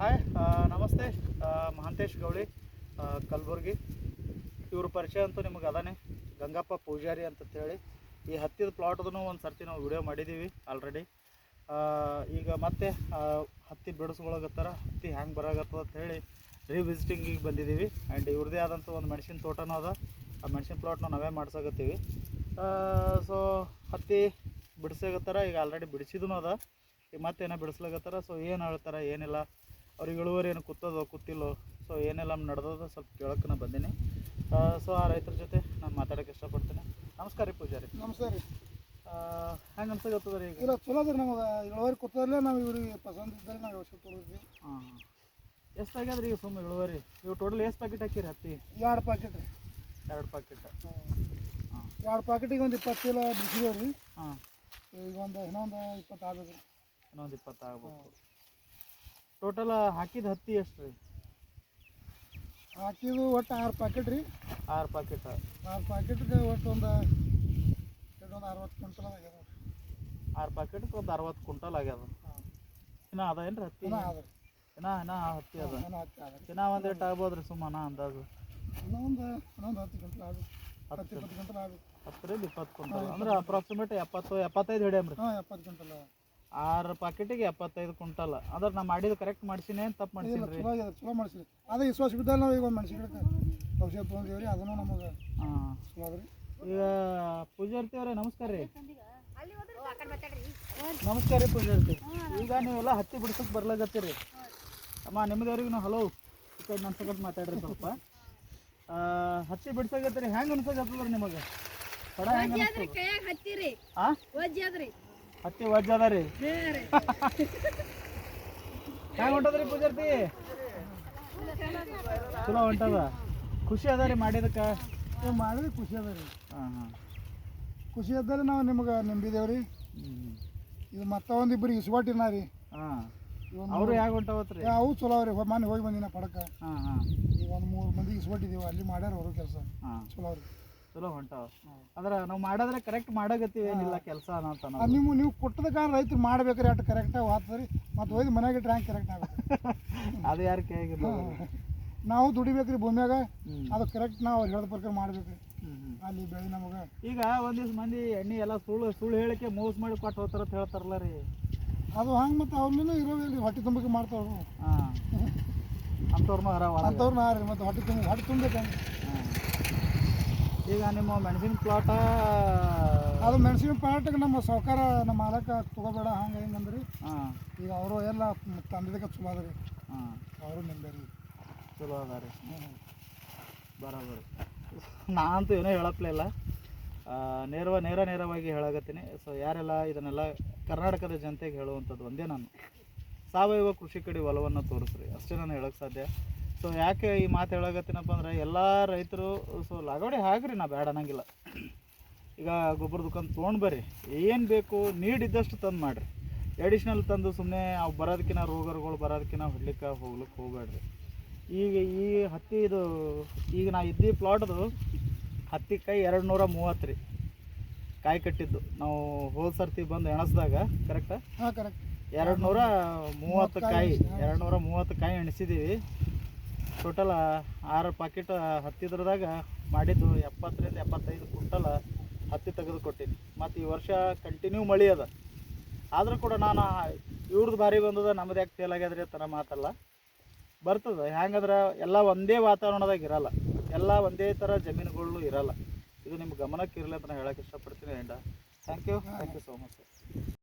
Hi ನಮಸ್ತೆ. ಮಹಾಂತೇಶ್ ಗೌಳಿ ಕಲಬುರ್ಗಿ. ಇವ್ರ ಪರಿಚಯ ಅಂತೂ ನಿಮಗೆ ಅದಾನೆ. ಗಂಗಪ್ಪ ಪೂಜಾರಿ ಅಂತ ಹೇಳಿ ಈ ಹತ್ತಿದ ಪ್ಲಾಟ್ದೂ ಒಂದು ಸರ್ತಿ ನಾವು ವಿಡಿಯೋ ಮಾಡಿದ್ದೀವಿ ಆಲ್ರೆಡಿ ಈಗ ಮತ್ತೆ ಹತ್ತಿ ಬಿಡಿಸ್ಕೊಳಗತ್ತಾರ ಹತ್ತಿ ಹ್ಯಾಂಗೆ ಬರಾಗತ್ತದ ಅಂತ ಹೇಳಿ ರೀವಿಸಿಟಿಂಗಿಗೆ ಬಂದಿದ್ದೀವಿ ಆ್ಯಂಡ್ ಇವ್ರದ್ದೇ ಆದಂಥ ಒಂದು ಮೆಣಸಿನ ತೋಟನೂ ಅದ. ಆ ಮೆಣಸಿನ ಪ್ಲಾಟ್ನ ನಾವೇ ಮಾಡ್ಸಕತ್ತೀವಿ. ಸೊ ಹತ್ತಿ ಬಿಡಿಸಾಗತ್ತಾರ, ಈಗ ಆಲ್ರೆಡಿ ಬಿಡಿಸಿದೂ ಅದ. ಈಗ ಮತ್ತೆ ಏನೋ ಬಿಡಿಸ್ಲಾಗತ್ತಾರ ಸೊ ಏನು ಹೇಳ್ತಾರ, ಏನಿಲ್ಲ. ಅವ್ರಿಗೆ ಇಳುವರಿ ಏನು ಕೂತದೋ ಕೂತಿಲ್ಲೋ ಸೊ ಏನೆಲ್ಲ ನಡೆದದ ಸ್ವಲ್ಪ ಕೇಳೋಕೆ ನಾನು ಬಂದೀನಿ. ಸೊ ಆ ರೈತರ ಜೊತೆ ನಾನು ಮಾತಾಡೋಕೆ ಇಷ್ಟಪಡ್ತೀನಿ. ನಮಸ್ಕಾರ ರೀ ಪೂಜಾರಿ. ನಮಸ್ಕಾರ ರೀ. ಹೆಂಗೆ ಅನ್ಸಾಗತ್ತದ ರೀ ಈಗ? ಇಲ್ಲ ಚಲೋ ಅದ್ರಿ ನಮ್ಗೆ ಇಳುವರಿ ಕೊತ್ತದಲ್ಲೇ ನಾವು ಇವ್ರಿಗೆ ಪಸಂದ್ ಇದ್ದರೆ ನಾವು ಯೋಚನೆ ಹಾಂ ಹಾಂ. ಎಷ್ಟಾಗ್ಯದ ರೀ ಸುಮ್ಮನೆ ಇಳುವರಿ? ಇವು ಟೋಟಲ್ ಎಷ್ಟು ಪ್ಯಾಕೆಟ್ ಹಾಕಿರಿ ಹತ್ತಿ? ಎರಡು ಪ್ಯಾಕೆಟ್ ರೀ. ಎರಡು ಪ್ಯಾಕೆಟ್ ಹಾಂ. ಎರಡು ಪ್ಯಾಕೆಟಿಗೆ ಒಂದು ಇಪ್ಪತ್ತು ಕಿಲೋ ಬಿಸಿ ರೀ. ಹಾಂ. ಈಗ ಒಂದು ಇನ್ನೊಂದು ಇಪ್ಪತ್ತು ಆಗ್ಬೇಕು ರೀ. ಇನ್ನೊಂದು ಇಪ್ಪತ್ತು ಆಗ್ಬೇಕು. ಟೋಟಲ್ ಹಾಕಿದ ಹತ್ತಿ ಎಷ್ಟು ರೀ ಹಾಕಿದ್ದು ಒಟ್ಟು ಆರು ಪ್ಯಾಕೆಟ್ ರೀ. ಆರು ಪ್ಯಾಕೆಟ್ ಆರು ಪ್ಯಾಕೆಟ್ಗೆ ಒಟ್ಟು ಒಂದು ಒಂದು ಅರವತ್ತು ಕ್ವಿಂಟಲ್ ಆಗ್ಯದ. ಆರು ಪ್ಯಾಕೆಟ್ಗೆ ಒಂದು ಅರವತ್ತು ಕ್ವಿಂಟಲ್ ಆಗ್ಯದ. ಇನ್ನ ಅದ ಏನು ರೀ. ಹತ್ತಿ ಇನ್ನೂ ಇನ್ನ ಹತ್ತಿ ಅದ ಇನ್ನೂ ಒಂದು ಎಷ್ಟು ಆಗ್ಬೋದು ರೀ ಸುಮ್ಮನ ಅಂದಾಜು? ಇನ್ನೊಂದು ಇನ್ನೊಂದು ಹತ್ತು ಕ್ವಿಂಟಲ್ ಆಗಿ ಹತ್ತು. ಇಪ್ಪತ್ತು ಕ್ವಿಂಟಲ್ ಹತ್ತರಿಂದ ಇಪ್ಪತ್ತು ಕ್ವಿಂಟಲ್. ಅಂದ್ರೆ ಅಪ್ರಾಕ್ಸಿಮೇಟ್ ಎಪ್ಪತ್ತು ಎಪ್ಪತ್ತೈದು ಹಿಡಿಯಮ್ರಿ ಹಾಂ ಎಪ್ಪತ್ತು ಕ್ವಿಂಟಲ್. ಆರು ಪಾಕೆಟಿಗೆ ಎಪ್ಪತ್ತೈದು ಕ್ವಿಂಟಲ್. ಅಂದ್ರೆ ನಾ ಮಾಡಿದ್ದು ಕರೆಕ್ಟ್ ಮಾಡ್ತೀನಿ ಏನು ತಪ್ಪು ಮಾಡಿಸಿದ್ರಿ. ಮಾಡ್ಸೀನಿ ರೀ ಚಲೋ ಆಗ್ಯದ ಚಲೋ ಮಾಡಿಸ್ರಿ ಅದೇ ವಿಶ್ವಾಸ ಬಿದ್ದಲ್ಲಿ ನಾವು ಈಗ ಒಂದು ಗಿಡಕ್ಕೆ ಔಷಧ ತೊಗೊಂಡೀವಿ ರೀ ಅದನ್ನು ನಮಗೆ ಹಾಂ. ಚಲೋ ಈಗ ಪೂಜಾರ್ತಿ ಅವರೇ ನಮಸ್ಕಾರ ರೀ. ನಮಸ್ಕಾರ ರೀ ಪೂಜಾರ್ತಿ. ಈಗ ನೀವೆಲ್ಲ ಹತ್ತಿ ಬಿಡ್ಸಕ್ಕೆ ಬರ್ಲಾಗತ್ತೀರಿ ಅಮ್ಮ ನಿಮ್ಮದವ್ರಿಗೆ ನಾವು ಹಲೋ ಈ ಕಡೆ ನನ್ನ ಸಗಟ್ ಮಾತಾಡ್ರಿ ಸ್ವಲ್ಪ. ಆ, ಹತ್ತಿ ಬಿಡ್ಸಾಗತ್ತೀರಿ ಹೆಂಗೆ ಅನ್ಸಾಗತ್ತದ ರೀ ನಿಮಗೆ? ತಡ ಹೆಂಗೆ ಹತ್ತಿರಿ ಆ? ವಜ್ಜಾದ್ರಿ ಹತ್ತಿ ವಜ್ಜ ಅದ ರೀ. ರೀ. ಹೆಂಗೆ ಹೊಂಟದ್ರಿ ಪೂಜಾರ್ತಿ? ಚಲೋ ಹೊಂಟದ. ಖುಷಿ ಅದ ರೀ ಮಾಡಿದಕ್ಕೆ? ಮಾಡಿದ್ರೆ ಖುಷಿ ಅದ ರೀ. ಹಾಂ ಹಾಂ. ಖುಷಿ ಇದ್ದಲ್ಲಿ ನಾವು ನಿಮ್ಗೆ ನಂಬಿದೇವ್ರಿ ಇದು ಮತ್ತೆ ಒಂದಿಬ್ಬರು ಇಸ್ಕೊಟ್ಟಿನ ರೀ. ಹಾಂ. ಅವರು ಯಾಕೆ ಹೊಂಟವತ್ರಿ? ಅವು ಚಲೋ ರೀ ಮೊನ್ನೆ ಹೋಗಿ ಬಂದಿನ ಪಡಕ. ಹಾಂ ಹಾಂ. ಈಗ ಒಂದು ಮೂರು ಮಂದಿ ಇಸ್ಕೊಟ್ಟಿದ್ದೀವಿ ಅಲ್ಲಿ ಮಾಡ್ಯಾರ ಅವರು ಕೆಲಸ. ಹಾಂ. ಚಲೋ ಅವ್ರಿ. ಚಲೋ ಹೊಂಟಾವ ಅಂದ್ರೆ ನಾವು ಮಾಡಿದ್ರೆ ಕರೆಕ್ಟ್ ಮಾಡಕತ್ತೀವಿ ಏನಿಲ್ಲ ಕೆಲಸ ಅಂತ ನಾವು ನೀವು ಕೊಟ್ಟದ ಕಾರಣ ರೈತರು ಮಾಡ್ಬೇಕ್ರಿ ಅಷ್ಟು ಕರೆಕ್ಟಾಗಿ ಹಾಕ್ತದ್ರಿ ಮತ್ತು ಹೋಗಿ ಮನೆಗೆ ಟ್ರ್ಯಾಂಕ್ ಕರೆಕ್ಟ್ ಆಗುತ್ತೆ ಅದು ಯಾರು ಕೈಗಿಲ್ಲ ನಾವು ದುಡಿಬೇಕ್ರಿ ಭೂಮಿಯಾಗ. ಅದು ಕರೆಕ್ಟ್ ನಾವು ಅವ್ರು ಹೇಳಿದ ಪ್ರಕಾರ ಮಾಡ್ಬೇಕ್ರಿ. ಹ್ಮ್. ಅಲ್ಲಿ ಬೆಳೆ ನಮಗೆ. ಈಗ ಒಂದಿವ್ಸ ಮಂದಿ ಎಣ್ಣೆ ಎಲ್ಲ ಸುಳ್ಳು ಸುಳ್ಳು ಹೇಳಿಕೆ ಮೋಸ ಮಾಡಿ ಕೊಟ್ಟು ಹೋಗ್ತಾರ ಅಂತ ಹೇಳ್ತಾರಲ್ಲ ರೀ. ಅದು ಹಂಗೆ ಮತ್ತು ಅವ್ರನ್ನೂ ಇರೋದಿಲ್ಲ ಹೊಟ್ಟೆ ತುಂಬಕ್ಕೆ ಮಾಡ್ತಾವ್ರು. ಹಾಂ. ಅಂಥವ್ರನ್ನೂ ಅರ ಒಳಗೆ ಅಂಥವ್ರು ನಾ ರೀ ಮತ್ತು ಹೊಟ್ಟೆ ತುಂಬ ಹೊಟ್ಟೆ ತುಂಬೇಕಂಗೆ ಹಾಂ. ಈಗ ನಿಮ್ಮ ಮೆಣಸಿನ ಪ್ಲಾಟ ಅದು ಮೆಣಸಿನ ಪಾಟಕ್ಕೆ ನಮ್ಮ ಸಾವುಕಾರ ನಮ್ಮ ಮಾಲಕ ತಗೋಬೇಡ ಹಂಗೆ ಹೆಂಗಂದ್ರಿ ಹಾಂ. ಈಗ ಅವರು ಎಲ್ಲ ತಂದಿದ್ದಕ್ಕೆ ಚಲೋ ಅದ ರೀ. ಹಾಂ. ಅವರು ನಿಂಬೆ ಚಲೋ ಅದ ರೀ. ಬರೋಬರಿ. ನಾ ಅಂತೂ ಏನೋ ಹೇಳಪ್ಲೇ ಇಲ್ಲ. ಆ, ನೇರವ ನೇರ ನೇರವಾಗಿ ಹೇಳಾಗತ್ತೀನಿ ಸೊ ಯಾರೆಲ್ಲ ಇದನ್ನೆಲ್ಲ ಕರ್ನಾಟಕದ ಜನತೆಗೆ ಹೇಳುವಂಥದ್ದು ಒಂದೇ ನಾನು. ಸಾವಯವ ಕೃಷಿ ಕಡೆ ಒಲವನ್ನು ತೋರಿಸ್ರಿ. ಅಷ್ಟೇ ನಾನು ಹೇಳಕ್ಕೆ ಸಾಧ್ಯ. ಸೊ ಯಾಕೆ ಈ ಮಾತು ಹೇಳಕತ್ತೀನಪ್ಪ ಅಂದ್ರೆ ಎಲ್ಲ ರೈತರು ಸೊ ಲಾಗೋಡಿ ಹಾಕ್ರಿ ನಾ ಬೇಡ ಅನ್ನಂಗಿಲ್ಲ. ಈಗ ಗೊಬ್ಬರ ದುಕಾನ್ ತೊಗೊಂಡು ಬರ್ರಿ ಏನು ಬೇಕು ನೀಡಿದ್ದಷ್ಟು ತಂದು ಮಾಡಿರಿ. ಎಡಿಷ್ನಲ್ ತಂದು ಸುಮ್ಮನೆ ಅವು ಬರೋದಕ್ಕಿಂತ ರೋಗರುಗಳು ಬರೋದಕ್ಕಿಂತ ಹೊಡ್ಲಿಕ್ಕೆ ಹೋಗ್ಲಿಕ್ಕೆ ಹೋಗ್ಬೇಡ್ರಿ ಈಗ ಈ ಹತ್ತಿ ಇದು ಈಗ ನಾ ಇದ್ದಿ ಪ್ಲಾಟ್ದು ಹತ್ತಿ ಕಾಯಿ ಎರಡು ನೂರ ಮೂವತ್ತು ರೀ. ಕಾಯಿ ಕಟ್ಟಿದ್ದು. ನಾವು ಹೋದ ಸರ್ತಿ ಬಂದು ಎಣಸ್ದಾಗ ಕರೆಕ್ಟಾ ಹಾಂ ಕರೆಕ್ಟ್ ಎರಡು ನೂರ ಮೂವತ್ತು ಕಾಯಿ ಎರಡು ನೂರ ಮೂವತ್ತು ಕಾಯಿ ಎಣಿಸಿದ್ದೀವಿ ಟೋಟಲ್ ಆರು ಪಾಕೆಟ್ ಹತ್ತಿದ್ರದಾಗ ಮಾಡಿದ್ದು ಎಪ್ಪತ್ತರಿಂದ ಎಪ್ಪತ್ತೈದು ಕ್ವಿಂಟಲ್ ಹತ್ತಿ ತೆಗೆದು ಕೊಟ್ಟೀನಿ ಮತ್ತು ಈ ವರ್ಷ ಕಂಟಿನ್ಯೂ ಮಳೆ ಅದ. ಆದರೂ ಕೂಡ ನಾನು ಇವ್ರದ್ದು ಭಾರಿ ಬಂದದ ನಮ್ದು ಯಾಕೆ ಫೇಲ್ ಆಗ್ಯದ್ರಿ ಅಂತ ಮಾತಲ್ಲ. ಬರ್ತದೆ ಹ್ಯಾಂಗಂದ್ರೆ ಎಲ್ಲ ಒಂದೇ ವಾತಾವರಣದಾಗ ಇರಲ್ಲ. ಎಲ್ಲ ಒಂದೇ ಥರ ಜಮೀನುಗಳು ಇರಲ್ಲ. ಇದು ನಿಮ್ಮ ಗಮನಕ್ಕೆ ಇರಲಿ ಅಂತ ನಾನು ಹೇಳಕ್ಕೆ ಇಷ್ಟಪಡ್ತೀನಿ and thank you thank you so much